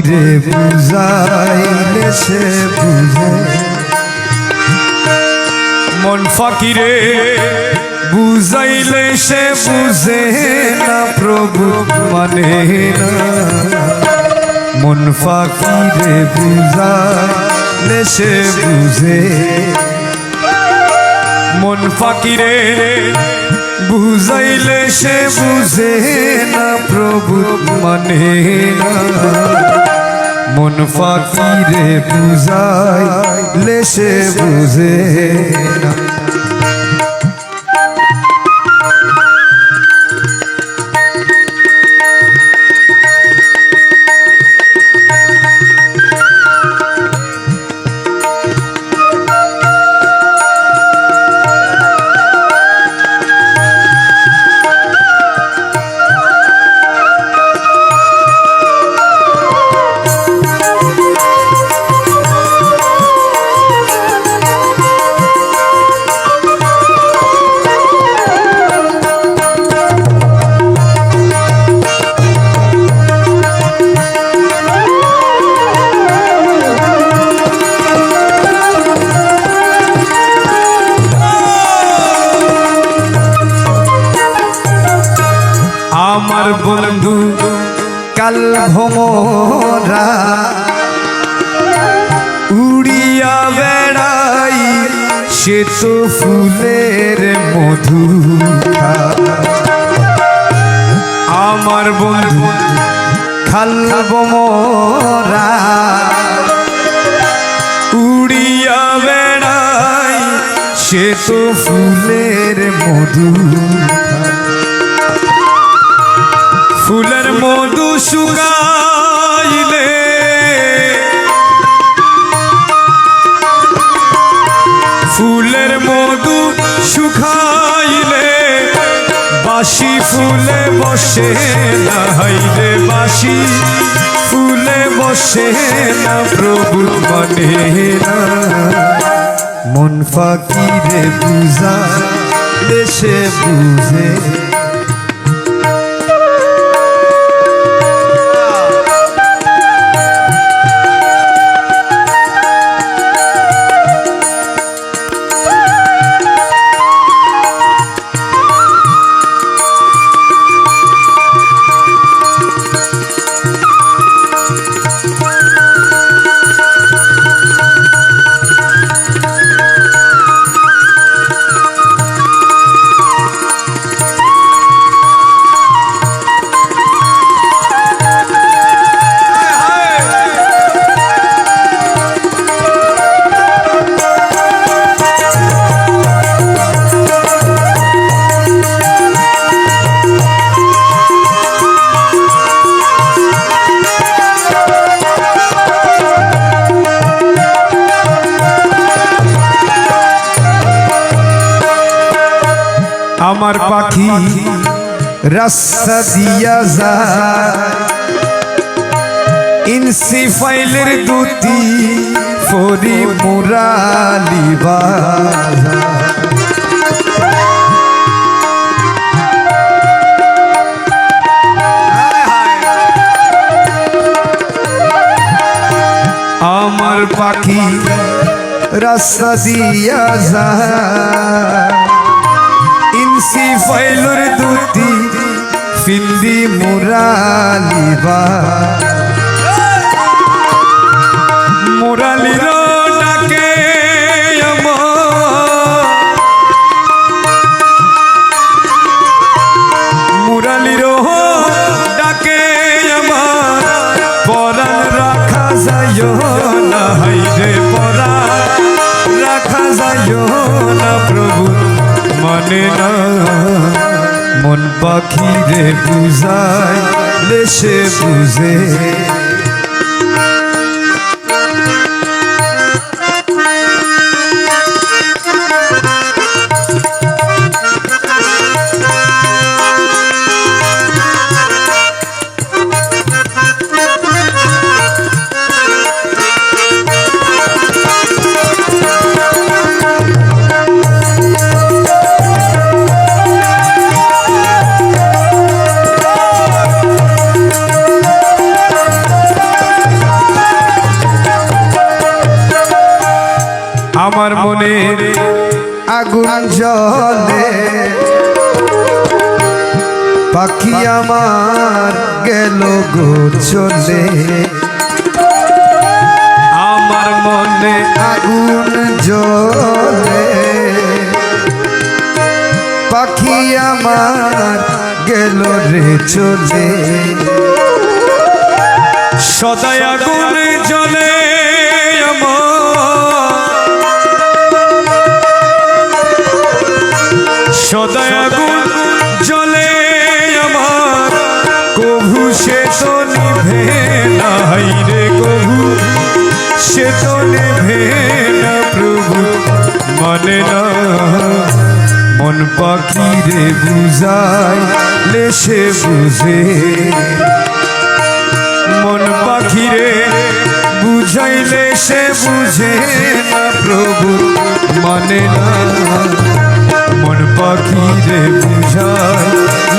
ফাকিরে বুঝাইলে সে বুঝে। মন ফাকিরে, বুঝাইলে সে বুঝে না প্রভু মানে না। মন ফাকিরে, বুঝাইলে সে বুঝে। মন ফাকিরে, বুঝাইলে সে বুঝে না প্রভু মানে মন ফাকিরে বুঝাইলে লেসে বুঝে না। কাল ভমরা, উড়িয়া বেড়াই সে তো ফুলের মধু আমার বন্ধু খাল ভমরা, উড়িয়া বেড়াই সে তো ফুলের মধু ফুলের মধু শুকাইলে বাসি ফুলে বসে নাহাইলে বাসি ফুলে বসে না, প্রভু মনে না। মন ফাঁকিরে বুঝা, দেশে বুঝে আমার পাখি রাস্তা দিয়া যায়। ইনসি ফাইলের দুটি ফরি মুরালি আমার পাখি রাস্তা দিয়া যায়। ইনসি ফাইলুর দুটি ফিন্দি মুরালি মানে না। মন পাখিরে বুঝাই দেশে বুঝে। আমার মনে আগুন জলে পাখি আমার গেল গো চলে। আমার মনে আগুন জলে পাখি আমার গেল রে চলে। সদাই আগুন মন পাখি রে বুঝাই লেসে বুঝে। মন পাখিরে বুঝাইলে সে বুঝে না প্রভু মানে না। মন পাখি রে বুঝাই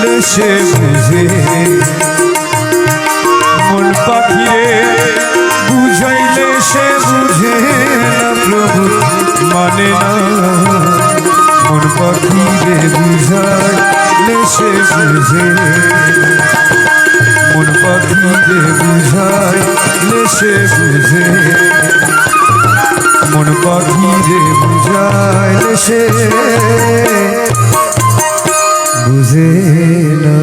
লেসে বুঝে। মন পাখিরে বুঝাইলে সে বুঝে না প্রভু মানে না। মন পাখি রে বুঝাই লেসে বুঝে। মন পাখি রে বুঝাই লেসে বুঝে। মন পাখি রে বুঝাই লেসে বুঝে না।